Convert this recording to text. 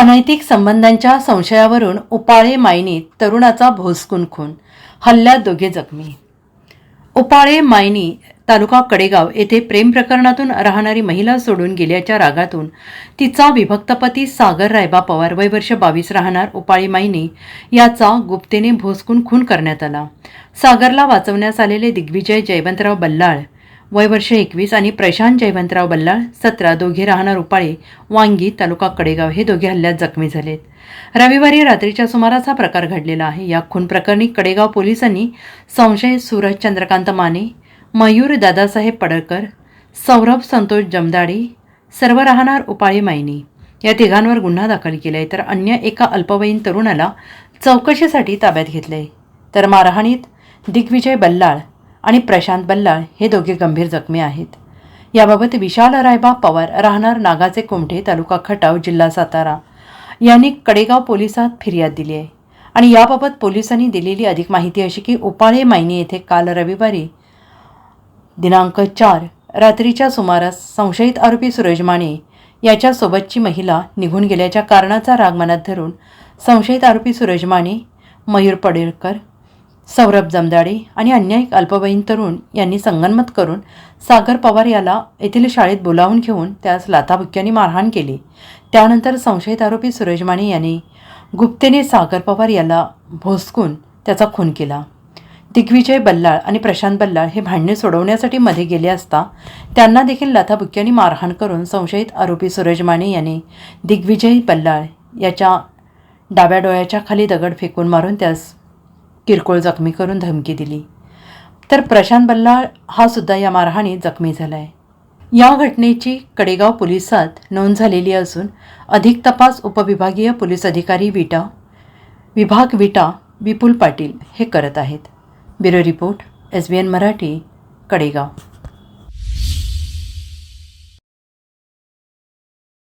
अनैतिक संबंधांच्या संशयावरून उपाळे मायनीत तरुणाचा भोसकून खून हल्ल्यात दोघे जखमी. उपाळे मायनी तालुका कडेगाव येथे प्रेम प्रकरणातून राहणारी महिला सोडून गेल्याच्या रागातून तिचा विभक्तपती सागर रायबा पवार वय वर्ष बावीस राहणार उपाळी मायनी याचा गुप्तेने भोसकून खून करण्यात आला. सागरला वाचवण्यास आलेले दिग्विजय जयवंतराव बल्लाळ वय वर्ष एकवीस आणि प्रशांत जयवंतराव बल्लाळ सतरा दोघे राहणार उपाळे वांगी तालुका कडेगाव हे दोघे हल्ल्यात जखमी झालेत. रविवारी रात्रीच्या सुमारास हा प्रकार घडलेला आहे. या खून प्रकरणी कडेगाव पोलिसांनी संशय सूरज चंद्रकांत माने मयूर दादासाहेब पडळकर सौरभ संतोष जमदाडी सर्व राहणार उपाळे मायनी या तिघांवर गुन्हा दाखल केला आहे तर अन्य एका अल्पवयीन तरुणाला चौकशीसाठी ताब्यात घेतले आहे तर मारहाणीत दिग्विजय बल्लाळ आणि प्रशांत बल्लाळ हे दोघे गंभीर जखमी आहेत. याबाबत विशाल रायबा पवार राहणार नागाचे कोमठे तालुका खटाव जिल्हा सातारा. यांनी कडेगाव पोलिसात फिर्याद दिली आहे. आणि याबाबत पोलिसांनी दिलेली अधिक माहिती अशी की उपाळे मायनी येथे काल रविवारी दिनांक चार रात्रीच्या सुमारास संशयित आरोपी सुरज माने याच्यासोबतची महिला निघून गेल्याच्या कारणाचा राग मनात धरून संशयित आरोपी सुरज माने मयूर पडेलकर सौरभ जमदाडे आणि अन्य एक अल्पवयीन तरुण यांनी संगनमत करून सागर पवार याला येथील शाळेत बोलावून घेऊन त्यास लाथाबुक्क्यांनी मारहाण केली. त्यानंतर संशयित आरोपी सुरेश माने यांनी गुप्तेने सागर पवार याला भोसकून त्याचा खून केला. दिग्विजय बल्लाळ आणि प्रशांत बल्लाळ हे भांडणे सोडवण्यासाठी मध्ये गेले असता त्यांना देखील लाथाबुक्क्यांनी मारहाण करून संशयित आरोपी सुरेश माने यांनी दिग्विजय बल्लाळ याच्या डाव्या डोळ्याच्या खाली दगड फेकून मारून त्यास किरकोळ जखमी करून धमकी दिली. तर प्रशांत बल्लाळ हा सुद्धा या मारहाणीत जखमी झाला आहे या घटनेची कडेगाव पोलिसात नोंद झालेली असून अधिक तपास उपविभागीय पोलीस अधिकारी विटा विभाग विटा विपुल पाटील हे करत आहेत. Bureau report S B N Marathi Kadegaon.